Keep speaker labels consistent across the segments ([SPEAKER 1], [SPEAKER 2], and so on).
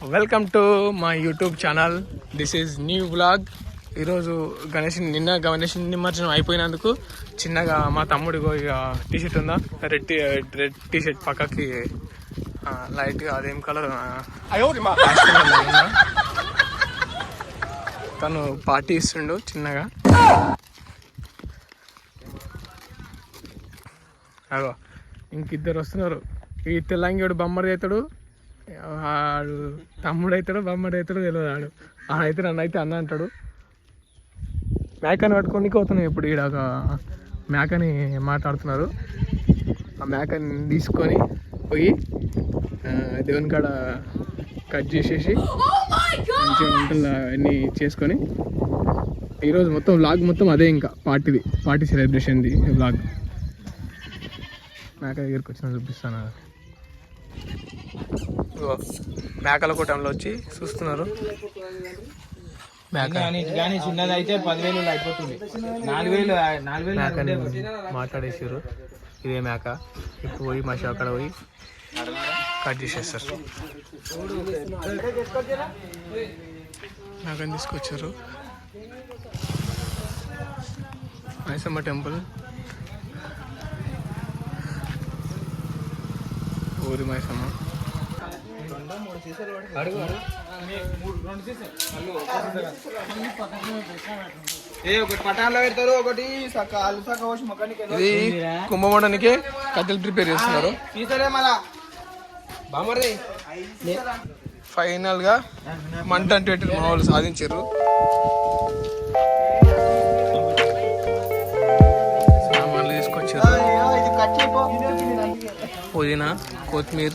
[SPEAKER 1] Welcome to my YouTube channel this is new vlog ఈరోజు గణేష్ నిన్న గణేష్ నిమజ్జనం అయిపోయినందుకు చిన్నగా మా తమ్ముడికి ఇక టీ షర్ట్ ఉందా? Red T red T shirt పక్కకి లైట్గా అదేం కలర్ తను పార్టీ ఇస్తుండు చిన్నగా. అగో ఇంకిద్దరు వస్తున్నారు. ఈ తెల్లంగిడు బొమ్మడి అవుతాడు వాడు తమ్ముడు అవుతాడు బొమ్మడి అవుతాడు తెలియదు వాడు. ఆడైతే నన్ను అయితే అన్న అంటాడు. మేకని పట్టుకొని పోతున్నాం ఇప్పుడు ఈడ ఒక మేకని మాట్లాడుతున్నారు. ఆ మేకని తీసుకొని పోయి దేవుని కాడ కట్ చేసేసి మంచిగా వంటలు అన్నీ చేసుకొని. ఈరోజు మొత్తం వ్లాగ్ మొత్తం అదే ఇంకా పార్టీది. పార్టీ సెలబ్రేషన్ది వ్లాగ్ మేక దగ్గరికి వచ్చిన చూపిస్తాను? మేకల కూటంలో వచ్చి చూస్తున్నారు. మేక.
[SPEAKER 2] కానీ కానీ చిన్నది అయితే పదివేలు అయిపోతుంది. నాలుగు వేలు నాలుగు వేలు
[SPEAKER 1] మేకని మాట్లాడేసారు ఇదే మేక. ఇప్పుడు పోయి మా అక్కడ పోయి కట్ చేసేస్తారు. మేకని తీసుకొచ్చారు. మైసమ్మ టెంపుల్. ఊరి మైసమ్మ.
[SPEAKER 2] ఏ ఒకటి పటాన్లో పెడతారు ఒకటి సక్క అల్లు సక్క పోసి మొక్కనికి
[SPEAKER 1] ఇది కుంభకోణానికి కట్టెలు ప్రిపేర్ చేస్తున్నారు.
[SPEAKER 2] తీసరే మళ్ళా. బామర్ది
[SPEAKER 1] ఫైనల్గా మంట అంటే మా వాళ్ళు సాధించారు? సామాన్లు తీసుకొచ్చారు. పుదీనా. కొత్తిమీర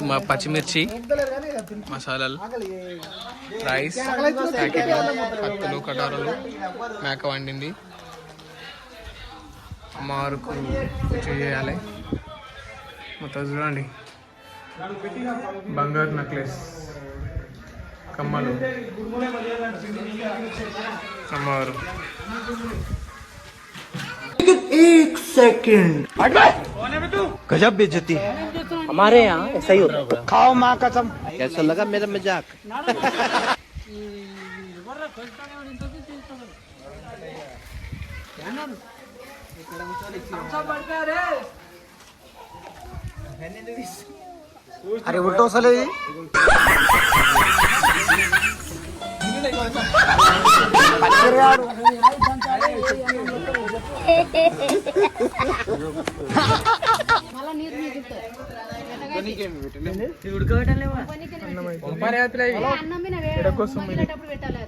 [SPEAKER 1] మా పచ్చిమిర్చి మసాలాలు రైస్ ప్యాకెట్లు కత్తులు కటారులు మేక వండింది. అమ్మవారికి చేయాలి. మొత్తం చూడండి. బంగారు నెక్లెస్ కమ్మలు. అమ్మవారు
[SPEAKER 3] गजब बेचती है हमारे यहाँ ऐसा ही होता है। खाओ माँ कसम। कैसा लगा मेरा मज़ाक? अरे उल्टो सले
[SPEAKER 4] यार నీరు మిగులుతుంది అన్నం మీద వేడేటప్పుడు పెట్టాలి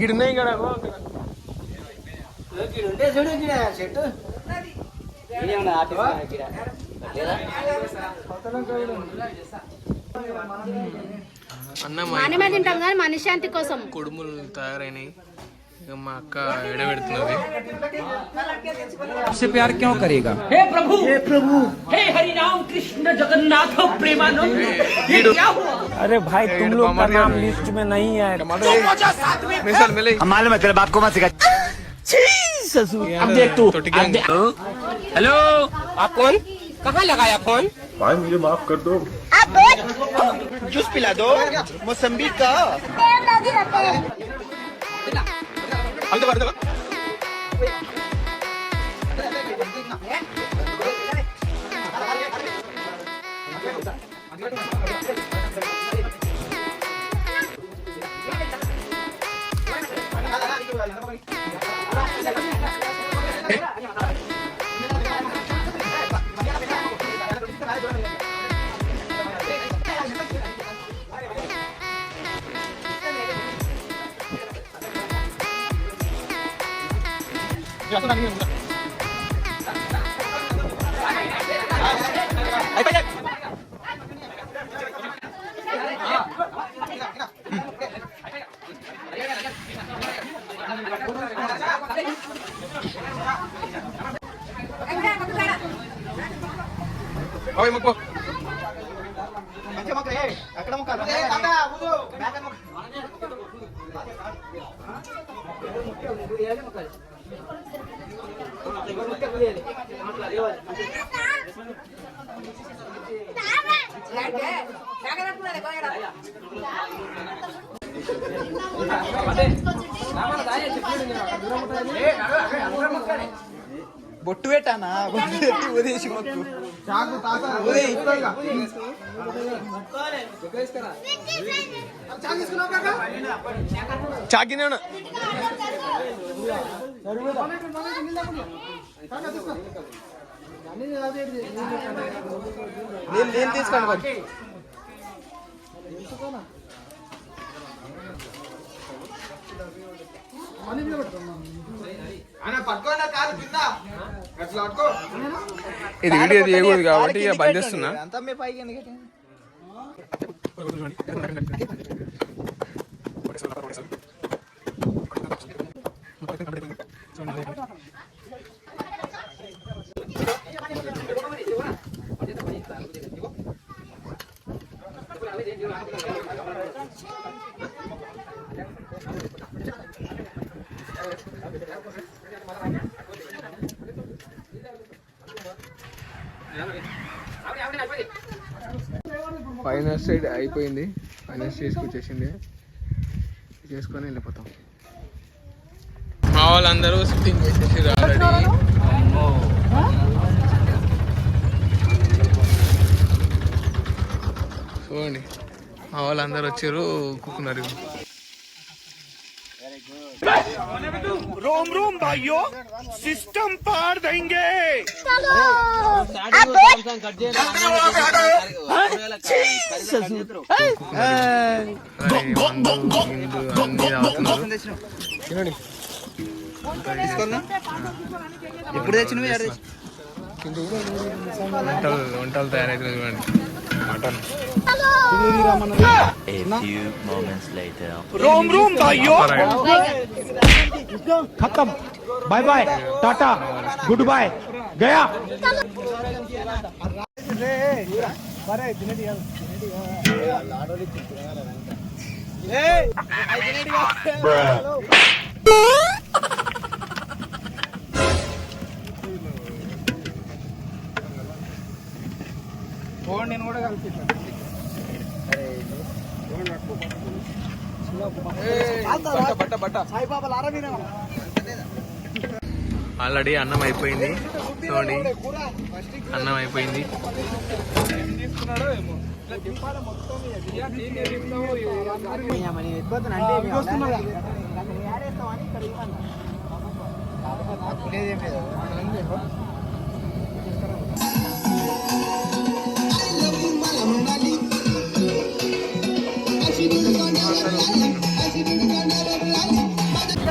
[SPEAKER 1] గిడినాయి ఇక్కడ అన్నం
[SPEAKER 4] మనమే తింటాం కానీ మనశ్శాంతి కోసం.
[SPEAKER 1] కుడుములు తయారైనాయి. మా అక్క ఎడబెడుతున్నది
[SPEAKER 3] से प्यार क्यों करेगा
[SPEAKER 5] हे प्रभु हे प्रभु हे हरि राम कृष्ण जगन्नाथ प्रेमानंद ये क्या हुआ
[SPEAKER 3] अरे भाई तुम
[SPEAKER 1] लोग का नाम
[SPEAKER 3] लिस्ट में नहीं है
[SPEAKER 1] మిసాల్ మెలే
[SPEAKER 3] मालूम है तेरे बाप को मत सिखा
[SPEAKER 1] अब देख तू
[SPEAKER 5] हेलो आप कौन कहाँ लगाया फोन
[SPEAKER 3] जूस पिला दो मौसम्बी का
[SPEAKER 2] あ
[SPEAKER 3] れだ
[SPEAKER 2] あれだ Oye, muy poco.
[SPEAKER 3] బొట్టు పెట్టానా? బొట్టు పెట్టి ఉదేసి మొక్కు.
[SPEAKER 2] చాకు తాత ఉదయ్ ఇప్పుడుగా చాకు తీసుకున్నావు కాక?
[SPEAKER 1] చాకినాను
[SPEAKER 3] నేను నేను తీసుకోండి మరి
[SPEAKER 1] ఇది వీడియో తీయకూడదు కాబట్టి ఇక బంద్ చేస్తున్నా.
[SPEAKER 3] అంతా మీ పైకి ఎందుకంటే
[SPEAKER 1] ఫైనల్ సైడ్ అయిపోయింది. ఫైనల్ చేసుకొచ్చేసింది వచ్చేసింది. చేసుకొని వెళ్ళిపోతాం. వాళ్ళందరూ సిట్టింగ్ వేసేసి ఆల్రెడీ చూడండి మా వాళ్ళందరూ వచ్చారు కూకున్నారు తినండి
[SPEAKER 3] ఎప్పుడు తెచ్చినవి?
[SPEAKER 1] వంటలు వంటలు చూడండి.
[SPEAKER 6] Bye bye tata. Good bye
[SPEAKER 3] Gaya. కూడా
[SPEAKER 1] ఆల్రెడీ అన్నం అయిపోయింది. చూడండి. అన్నం అయిపోయింది.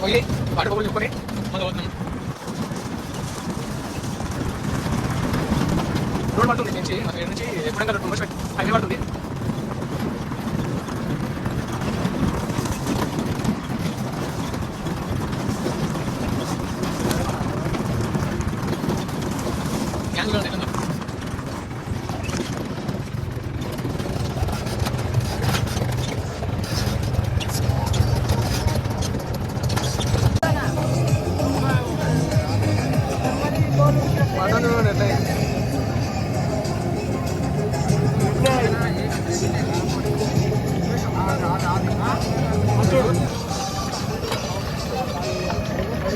[SPEAKER 1] పోయి పాడుకోవాలి చెప్పుకొని రోడ్ పడుతుంది నుంచి నుంచి ఎప్పుడంగా రోడ్ హైవే పడుతుంది.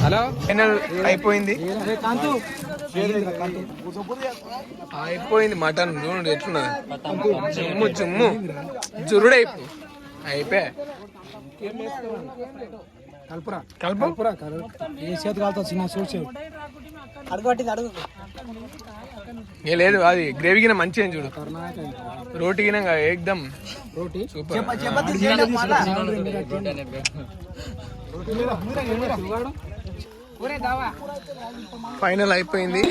[SPEAKER 1] హలో ఫైనల్ అయిపోయింది అయిపోయింది మటన్ చూడండి ఎట్లున్నది చుమ్ము చుమ్ము జురుడు అయిపో అయిపోయా కలుపురా కలుపురా
[SPEAKER 6] ఏ చేతి కాలుతో చిన్న చూసి
[SPEAKER 1] ఏ లేదు అది గ్రేవీ గిన మంచిగా చూడు రోటి గిన ఏకదమ్
[SPEAKER 6] రోటీ
[SPEAKER 1] సూపర్ ఫైనల్ అయిపోయింది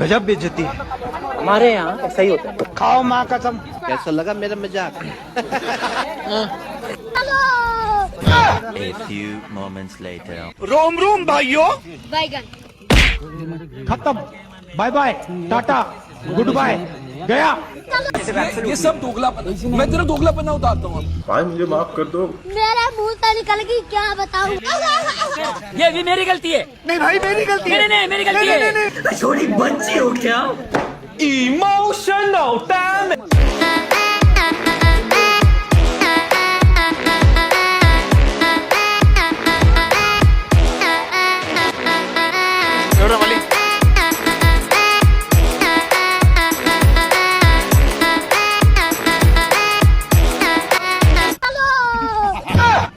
[SPEAKER 3] गजब बेइज्जती हमारे यहाँ ऐसा ही होता है खाओ माँ कसम कैसा लगा मेरा मजाक
[SPEAKER 7] A few moments later.
[SPEAKER 3] रोम रोम भाइयों
[SPEAKER 4] बैगन
[SPEAKER 6] खत्म bye bye Tata good bye गया
[SPEAKER 5] ये सब दोगलापन मैं तेरा दोगलापन उतारता हूँ
[SPEAKER 4] मेरा मुँह तो निकल गई क्या बताऊँ?
[SPEAKER 5] ये भी मेरी गलती है। नहीं भाई मेरी गलती है। नहीं नहीं मेरी गलती है। छोटी बच्ची हो क्या?
[SPEAKER 1] Emotional damn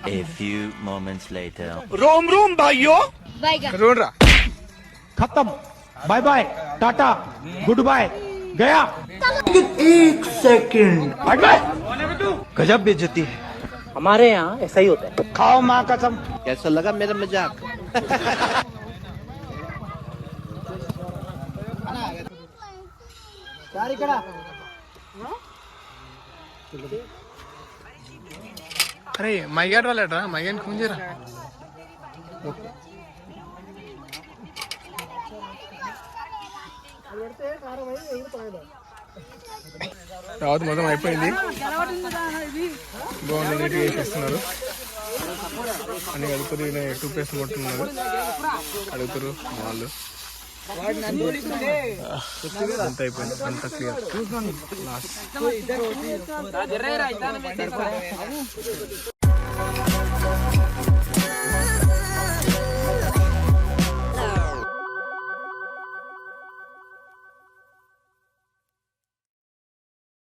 [SPEAKER 7] A few moments later.
[SPEAKER 3] रोम Rom भाइयों।
[SPEAKER 1] रोन
[SPEAKER 6] खत्म। Bye bye. Tata. Good bye गया
[SPEAKER 3] एक सेकंड। गजब बेइज्जती है। हमारे यहाँ ऐसा ही होता है। खाओ माँ कसम। कैसा लगा मेरा मज़ाक?
[SPEAKER 1] అరే మైగాడ్ రాలేట్రా మైగాని ఫోన్ చేయరా? తర్వాత మొత్తం అయిపోయింది. బాగుంది నీట్గా వేసేస్తున్నారు అని అడుగుతారు టూ పేస్ట్ కొట్టున్నారు అడుగుతారు వాళ్ళు. అంత అయిపోయింది అంత క్లియర్. లాస్ట్.